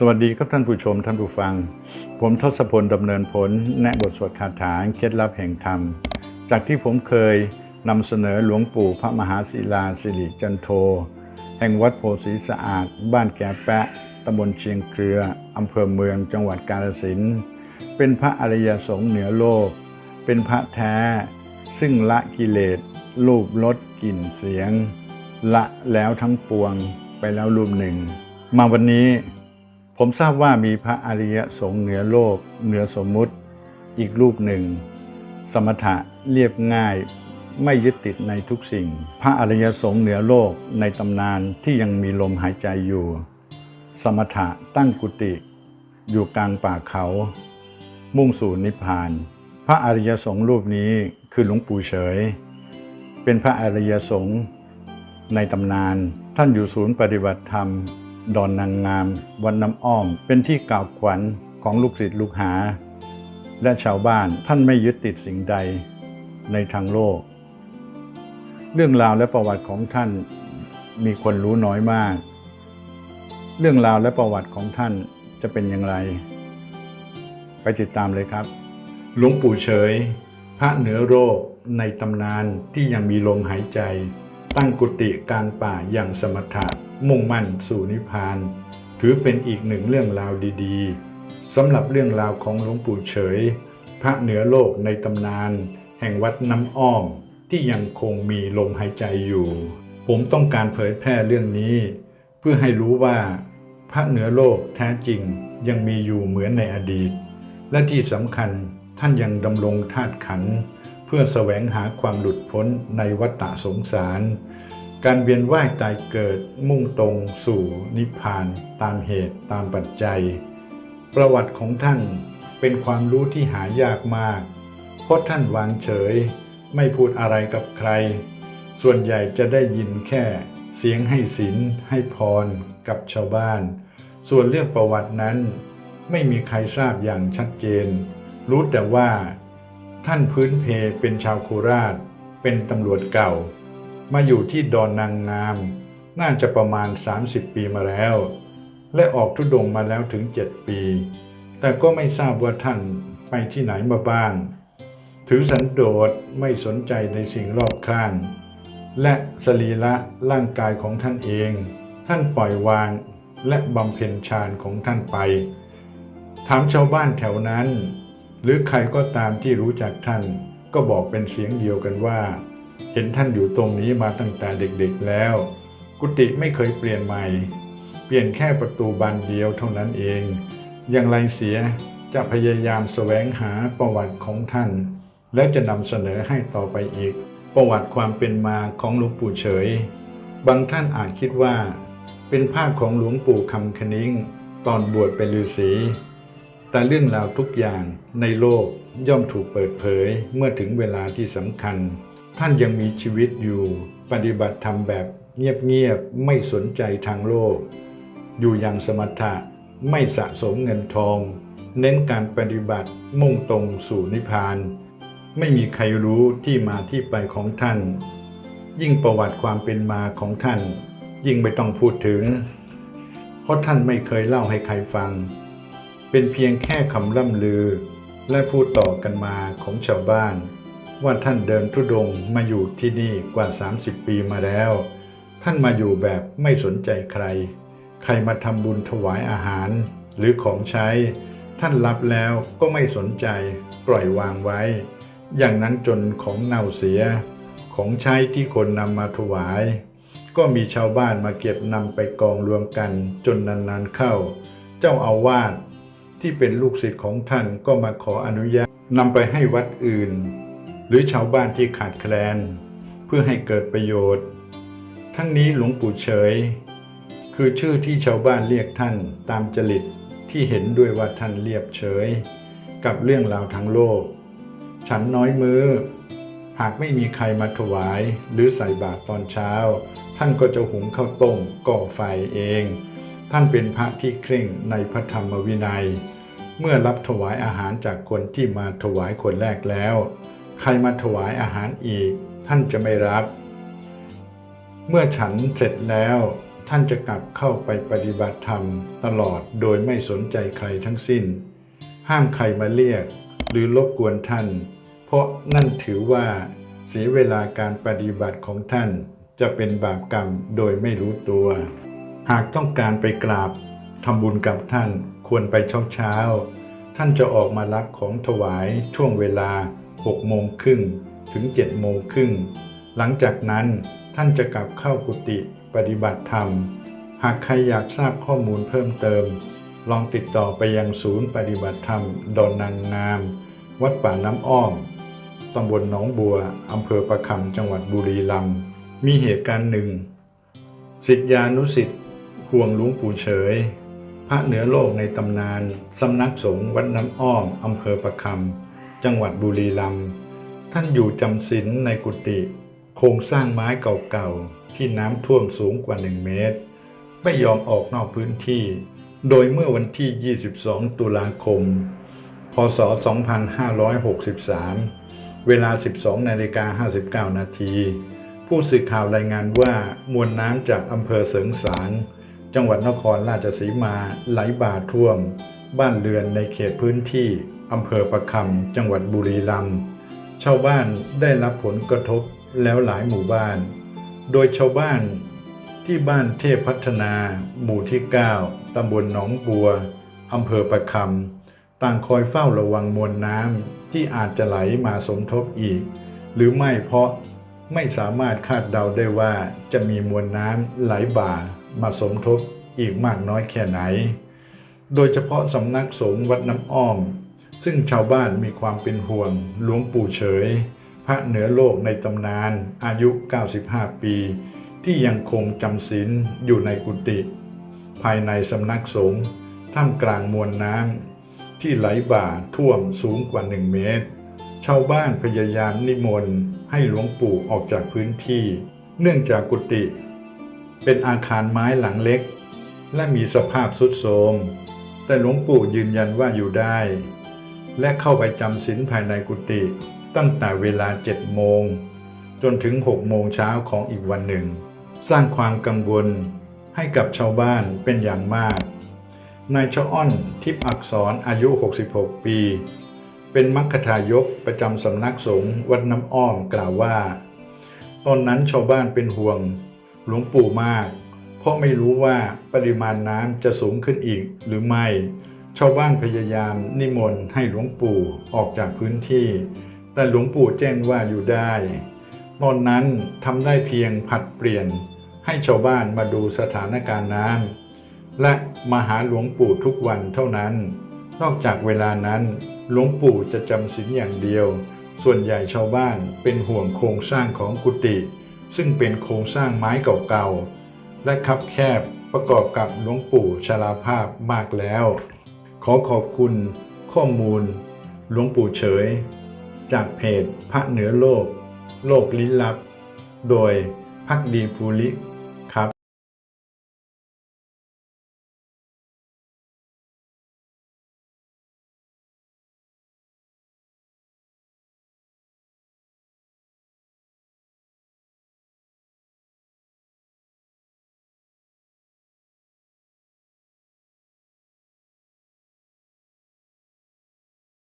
สวัสดีครับท่านผู้ชมท่านผู้ฟัง ผมทศพลดำเนินผลแนะบทสวดคาถาเคล็ดลับแห่งธรรม จากที่ผมเคยนำเสนอหลวงปู่พระมหาศิลาสิริจันโท แห่งวัดโพธิสะอาด บ้านแกแปะตำบลเชียงเครืออำเภอเมืองจังหวัดกาฬสินเป็นพระอริยสงฆ์เหนือโลก เป็นพระแท้ ซึ่งละกิเลสรูปรสกลิ่นเสียง ละแล้วทั้งปวงไปแล้วรูปหนึ่ง มาวันนี้ ผมทราบว่ามีพระอริยสงฆ์เหนือโลก เหนือสมมุติ อีกรูปหนึ่ง สมถะเรียบง่าย ไม่ยึดติดในทุกสิ่ง พระอริยสงฆ์เหนือโลกในตำนานที่ยังมีลมหายใจอยู่ สมถะตั้งกุฏิอยู่กลางป่าเขา มุ่งสู่นิพพาน พระอริยสงฆ์รูปนี้คือหลวงปู่เฉย เป็นพระอริยสงฆ์ในตำนาน ท่านอยู่ศูนย์ปฏิบัติธรรม ดอนนางงาม วันน้ำอ้อม เป็นที่กล่าวขวัญของลูกศิษย์ลูกหา และชาวบ้านท่านไม่ยึดติดสิ่งใดในทางโลก เรื่องราวและประวัติของท่านมีคนรู้น้อยมาก เรื่องราวและประวัติของท่านจะเป็นอย่างไร ไปติดตามเลยครับ หลวงปู่เฉย พระเหนือโรคในตำนานที่ยังมีลมหายใจ ตั้งกุฏิกลางป่าอย่างสมถะมุ่งมั่นสู่นิพพาน ถือเป็นอีกหนึ่งเรื่องราวดีๆสำหรับเรื่องราวของหลวงปู่เฉย พระเหนือโลกในตำนาน แห่งวัดน้ำอ้อมที่ยังคงมีลมหายใจอยู่ ผมต้องการเผยแพร่เรื่องนี้ เพื่อให้รู้ว่า พระเหนือโลกแท้จริงยังมีอยู่เหมือนในอดีต และที่สำคัญท่านยังดำรงธาตุขัน เพื่อแสวงหาความหลุดพ้นในวัฏสงสาร การเวียนว่ายตายเกิดมุ่งตรงสู่นิพพาน ตามเหตุตามปัจจัย ประวัติของท่านเป็นความรู้ที่หายากมาก เพราะท่านวางเฉย ไม่พูดอะไรกับใคร ส่วนใหญ่จะได้ยินแค่เสียงให้ศีลให้พรกับชาวบ้าน ส่วนเรื่องประวัตินั้น ไม่มีใครทราบอย่างชัดเจน รู้แต่ว่า ท่านพื้นเพเป็นชาวโคราช เป็นตำรวจเก่า มาอยู่ที่ดอนนางงาม น่าจะประมาณ 30 ปีมาแล้ว และออกทุดงมาแล้วถึง 7 ปี แต่ก็ไม่ทราบว่าท่านไปที่ไหนมาบ้าง ถือสันโดษไม่สนใจในสิ่งรอบข้าง และสรีระร่างกายของท่านเอง ท่านปล่อยวางและบำเพ็ญฌานของท่านไป ถามชาวบ้านแถวนั้น หรือใครก็ตามที่รู้จักท่าน ก็บอกเป็นเสียงเดียวกันว่า เห็นท่านอยู่ตรงนี้มาตั้งแต่เด็กๆแล้ว กุฏิไม่เคยเปลี่ยนใหม่ เปลี่ยนแค่ประตูบานเดียวเท่านั้นเอง อย่างไรเสียจะพยายามแสวงหาประวัติของท่าน และจะนำเสนอให้ต่อไปอีก ประวัติความเป็นมาของหลวงปู่เฉย บางท่านอาจคิดว่า เป็นภาพของหลวงปู่คำคนิ้งตอนบวชเป็นฤาษี แต่เรื่องราวทุกอย่างในโลกย่อมถูกเปิดเผยเมื่อถึงเวลาที่สำคัญ ท่านยังมีชีวิตอยู่ ปฏิบัติธรรมแบบเงียบๆไม่สนใจทางโลก อยู่อย่างสมถะไม่สะสมเงินทอง เน้นการปฏิบัติมุ่งตรงสู่นิพพาน ไม่มีใครรู้ที่มาที่ไปของท่าน ยิ่งประวัติความเป็นมาของท่าน ยิ่งไม่ต้องพูดถึง เพราะท่านไม่เคยเล่าให้ใครฟัง เป็นเพียงแค่คำล่ำลือ และพูดต่อกันมาของชาวบ้าน ว่าท่านเดินทุดงค์มาอยู่ที่นี่กว่า 30 ปีมาแล้ว ท่านมาอยู่แบบไม่สนใจใคร ใครมาทำบุญถวายอาหาร หรือของใช้ ท่านรับแล้วก็ไม่สนใจปล่อยวางไว้ อย่างนั้นจนของเน่าเสีย ของใช้ที่คนนำมาถวาย ก็มีชาวบ้านมาเก็บนำไปกองรวมกันจนนานๆเข้า เจ้าอาวาส ที่เป็นลูกศิษย์ของท่านก็มาขออนุญาตนำไปให้วัดอื่น หรือชาวบ้านที่ขาดแคลน เพื่อให้เกิดประโยชน์ ทั้งนี้หลวงปู่เฉย คือชื่อที่ชาวบ้านเรียกท่านตามจริตที่เห็นด้วยว่าท่านเรียบเฉย กับเรื่องราวทั้งโลก ฉันน้อยมือ หากไม่มีใครมาถวาย หรือใส่บาตรตอนเช้า ท่านก็จะหุงข้าวต้มก่อไฟเอง ท่านเป็นพระที่เคร่งในพระธรรมวินัย เมื่อรับถวายอาหารจากคนที่มาถวายคนแรกแล้ว ใครมาถวายอาหารอีก ท่านจะไม่รับ เมื่อฉันเสร็จแล้ว ท่านจะกลับเข้าไปปฏิบัติธรรมตลอดโดยไม่สนใจใครทั้งสิ้น ห้ามใครมาเรียก หรือรบกวนท่าน เพราะนั่นถือว่าเสียเวลาการปฏิบัติของท่านจะเป็นบาปกรรมโดยไม่รู้ตัว หากต้องการไปกราบทำบุญกับท่านควรไปเช้าเช้า ท่านจะออกมารับของถวายช่วงเวลา6โมงครึ่งถึง7โมงครึ่ง หลังจากนั้นท่านจะกลับเข้ากุฏิปฏิบัติธรรม หากใครอยากทราบข้อมูลเพิ่มเติม ลองติดต่อไปยังศูนย์ปฏิบัติธรรม ดอนนางงาม วัดป่าน้ำอ้อมตำบลหนองบัวอำเภอประคำจังหวัดบุรีรัมย์มีเหตุการณ์หนึ่งสิทธิานุสิทธิ ห่วงลวงปู่เฉย พระเหนือโลกในตำนาน สำนักสงฆ์วัดน้ำอ้อม อำเภอประคำ จังหวัดบุรีรัมย์ ท่านอยู่จำศีลในกุฏิโครงสร้างไม้เก่าๆ ที่น้ำท่วมสูงกว่า 1 เมตร ไม่ยอมออกนอกพื้นที่ โดยเมื่อวันที่ 22 ตุลาคม พศ 2563 เวลา 12นาฬิกา59 นาทีผู้สื่อข่าวรายงานว่ามวลน้ำจากอำเภอเสริงสาง จังหวัดนครราชสีมาไหลบ่าท่วม บ้านเรือนในเขตพื้นที่อำเภอประคำจังหวัดบุรีรัมย์ชาวบ้านได้รับผลกระทบแล้วหลายหมู่บ้าน โดยชาวบ้านที่บ้านเทพพัฒนา หมู่ที่ 9 ตำบลหนองบัว อำเภอประคำ ต่างคอยเฝ้าระวังมวลน้ำที่อาจจะไหลมาสมทบอีก หรือไม่เพราะไม่สามารถคาดเดาได้ว่าจะมีมวลน้ำไหลบ่า มาสมทบอีกมากน้อยแค่ไหน โดยเฉพาะสำนักสงฆ์วัดน้ำอ้อม ซึ่งชาวบ้านมีความเป็นห่วงหลวงปู่เฉย พระเหนือโลกในตำนานอายุ 95 ปี ที่ยังคงจำศีลอยู่ในกุฏิภายในสำนักสงฆ์ท่ามกลางมวลน้ำที่ไหลบ่าท่วมสูงกว่า 1 เมตร ชาวบ้านพยายามนิมนต์ให้หลวงปู่ออกจากพื้นที่ เนื่องจากกุฏิ เป็นอาคารไม้หลังเล็ก และมีสภาพทรุดโทรมแต่หลวงปู่ยืนยันว่าอยู่ได้ และเข้าไปจำศีลภายในกุฏิตั้งแต่เวลา7โมง จนถึง6โมงเช้าของอีกวันหนึ่ง สร้างความกังวลให้กับชาวบ้านเป็นอย่างมาก นายชอ้อนทิพย์อักษรอายุ 66 ปี เป็นมัคคทายกประจำสำนักสงฆ์วัดน้ำอ้อมกล่าวว่า ตอนนั้นชาวบ้านเป็นห่วง หลวงปู่มาก เพราะไม่รู้ว่าปริมาณน้ำจะสูงขึ้นอีกหรือไม่ ชาวบ้านพยายามนิมนต์ให้หลวงปู่ออกจากพื้นที่ แต่หลวงปู่แจ้งว่าอยู่ได้ตอนนั้นทำได้เพียงผัดเปลี่ยนให้ชาวบ้านมาดูสถานการณ์น้ำและมาหาหลวงปู่ทุกวันเท่านั้น นอกจากเวลานั้นหลวงปู่จะจำศีลอย่างเดียว ส่วนใหญ่ชาวบ้านเป็นห่วงโครงสร้างของกุฏิ ซึ่งเป็นโครงสร้างไม้เก่าๆ และคับแคบประกอบกับหลวงปู่ชราภาพมากแล้ว ขอขอบคุณข้อมูลหลวงปู่เฉย จากเพจพระเหนือโลก โลกลี้ลับ โดยพักดีภูริ